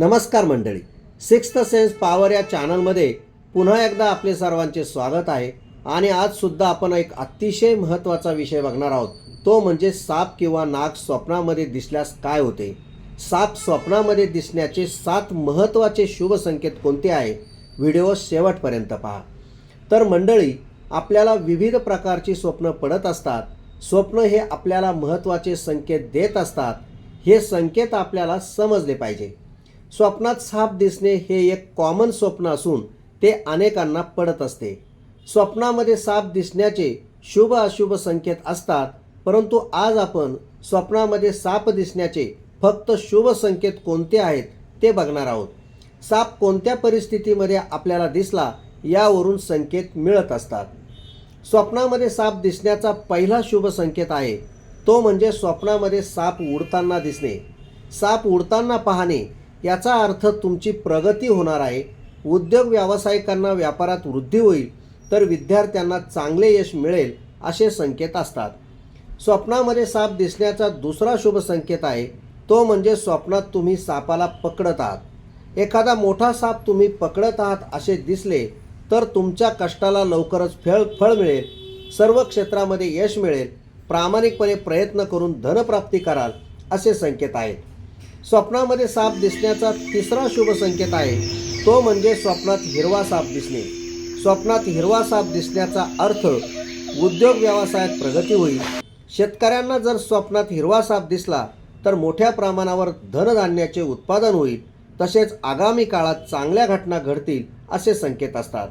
नमस्कार मंडळी. Sixth sense power या चॅनलमध्ये पुन्हा एकदा आपले सर्वांचे स्वागत आहे. आणि आज सुद्धा आपण एक अतिशय महत्त्वाचा विषय बघणार आहोत. तो म्हणजे साप किंवा नाग स्वप्नामध्ये दिसल्यास काय होते? साप स्वप्नामध्ये दिसण्याचे सात महत्त्वाचे शुभ संकेत कोणते आहे? व्हिडिओ शेवटपर्यंत पहा. तर मंडळी आपल्याला विविध प्रकारची स्वप्न पडत असतात. स्वप्न हे आपल्याला महत्त्वाचे संकेत देत असतात. हे संकेत आपल्याला समजले पाहिजे. स्वप्नात साप दिसणे हे एक कॉमन स्वप्न असून ते अनेकांना पडत असते. स्वप्नामध्ये साप दिसण्याचे शुभ अशुभ संकेत असतात परंतु आज आपण स्वप्नामध्ये साप दिसण्याचे फक्त शुभ संकेत कोणते आहेत ते बघणार आहोत. साप कोणत्या परिस्थितीमध्ये आपल्याला दिसला यावरून संकेत मिळत असतात. स्वप्नामध्ये साप दिसण्याचा पहिला शुभ संकेत आहे तो म्हणजे स्वप्नामध्ये साप उडताना दिसणे. साप उडताना पाहणे याचा अर्थ तुमची प्रगती होणार आहे उद्योग व्यावसायिकांना व्यापारात वृद्धी होईल तर विद्यार्थ्यांना चांगले यश मिळेल असे संकेत असतात. स्वप्नामध्ये साप दिसण्याचा दुसरा शुभ संकेत आहे तो म्हणजे स्वप्नात तुम्ही सापाला पकडत आहात. एखादा मोठा साप तुम्ही पकडत आहात असे दिसले तर तुमच्या कष्टाला लवकरच फळ फळ मिळेल. सर्व क्षेत्रामध्ये यश मिळेल. प्रामाणिकपणे प्रयत्न करून धनप्राप्ती कराल असे संकेत आहेत. स्वप्नामध्ये साप दिसण्याचा तिसरा शुभ संकेत आहे. तो म्हणजे स्वप्नात हिरवा साप दिसणे. स्वप्नात हिरवा साप दिसण्याचा अर्थ उद्योग व्यवसायात प्रगती होईल. शेतकऱ्यांना जर स्वप्नात हिरवा साप दिसला तर मोठ्या प्रमाणावर धनधान्याचे उत्पादन होईल. तसेच आगामी काळात चांगल्या घटना घडतील असे संकेत असतात.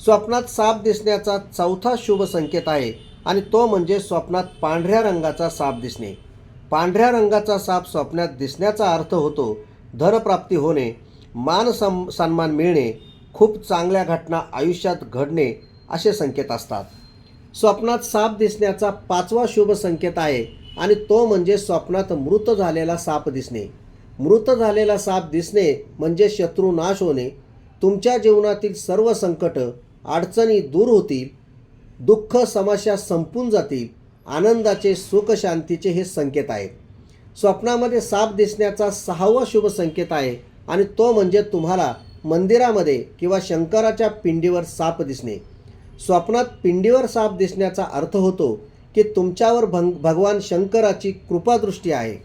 स्वप्नात साप दिसण्याचा चौथा शुभ संकेत आहे आणि तो म्हणजे स्वप्नात पांढऱ्या रंगाचा साप दिसणे. पांढऱ्या रंगाचा साप स्वप्नात दिसण्याचा अर्थ होतो धनप्राप्ती होणे मान सम सन्मान मिळणे खूप चांगल्या घटना आयुष्यात घडणे असे संकेत असतात. स्वप्नात साप दिसण्याचा पाचवा शुभ संकेत आहे आणि तो म्हणजे स्वप्नात मृत झालेला साप दिसणे. मृत झालेला साप दिसणे म्हणजे शत्रू नाश होणे. तुमच्या जीवनातील सर्व संकट अडचणी दूर होतील दुःख समस्या संपून जातील. आनंदाचे सुख शांतीचे हे संकेत आहेत. स्वप्नामध्ये साप दिसण्याचा सहावा शुभ संकेत आहे आणि तो म्हणजे तुम्हाला मंदिरामध्ये किंवा शंकराच्या पिंडीवर साप दिसणे. स्वप्नात पिंडीवर साप दिसण्याचा अर्थ होतो की तुमच्यावर भंग भगवान शंकराची कृपादृष्टी आहे.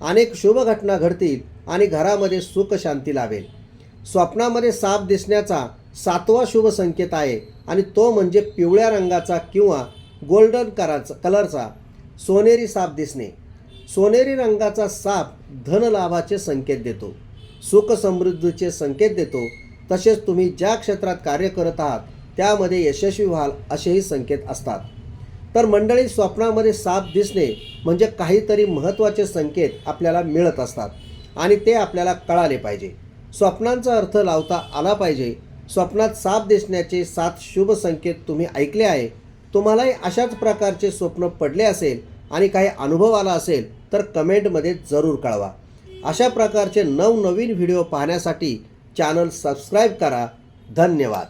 अनेक शुभ घटना घडतील आणि घरामध्ये सुख शांती लाभेल. स्वप्नामध्ये साप दिसण्याचा सातवा शुभ संकेत आहे आणि तो म्हणजे पिवळ्या रंगाचा किंवा गोल्डन कराचा कलरचा सोनेरी साप दिसणे. सोनेरी रंगाचा साप धनलाभाचे संकेत देतो. सुख समृद्धीचे संकेत देतो. तसेच तुम्ही ज्या क्षेत्रात कार्य करत आहात त्यामध्ये यशस्वी व्हाल असेही संकेत असतात. तर मंडळी स्वप्नामध्ये साप दिसणे म्हणजे काहीतरी महत्त्वाचे संकेत आपल्याला मिळत असतात आणि ते आपल्याला कळाले पाहिजे. स्वप्नांचा अर्थ लावता आला पाहिजे. स्वप्नात साप दिसण्याचे सात शुभ संकेत तुम्ही ऐकले आहे. तुम्हालाही अशाच प्रकारचे स्वप्न पडले असेल आणि काही अनुभव आला असेल तर कमेंटमध्ये जरूर कळवा. अशा प्रकारचे नवनवीन व्हिडिओ पाहण्यासाठी चॅनल सबस्क्राईब करा. धन्यवाद.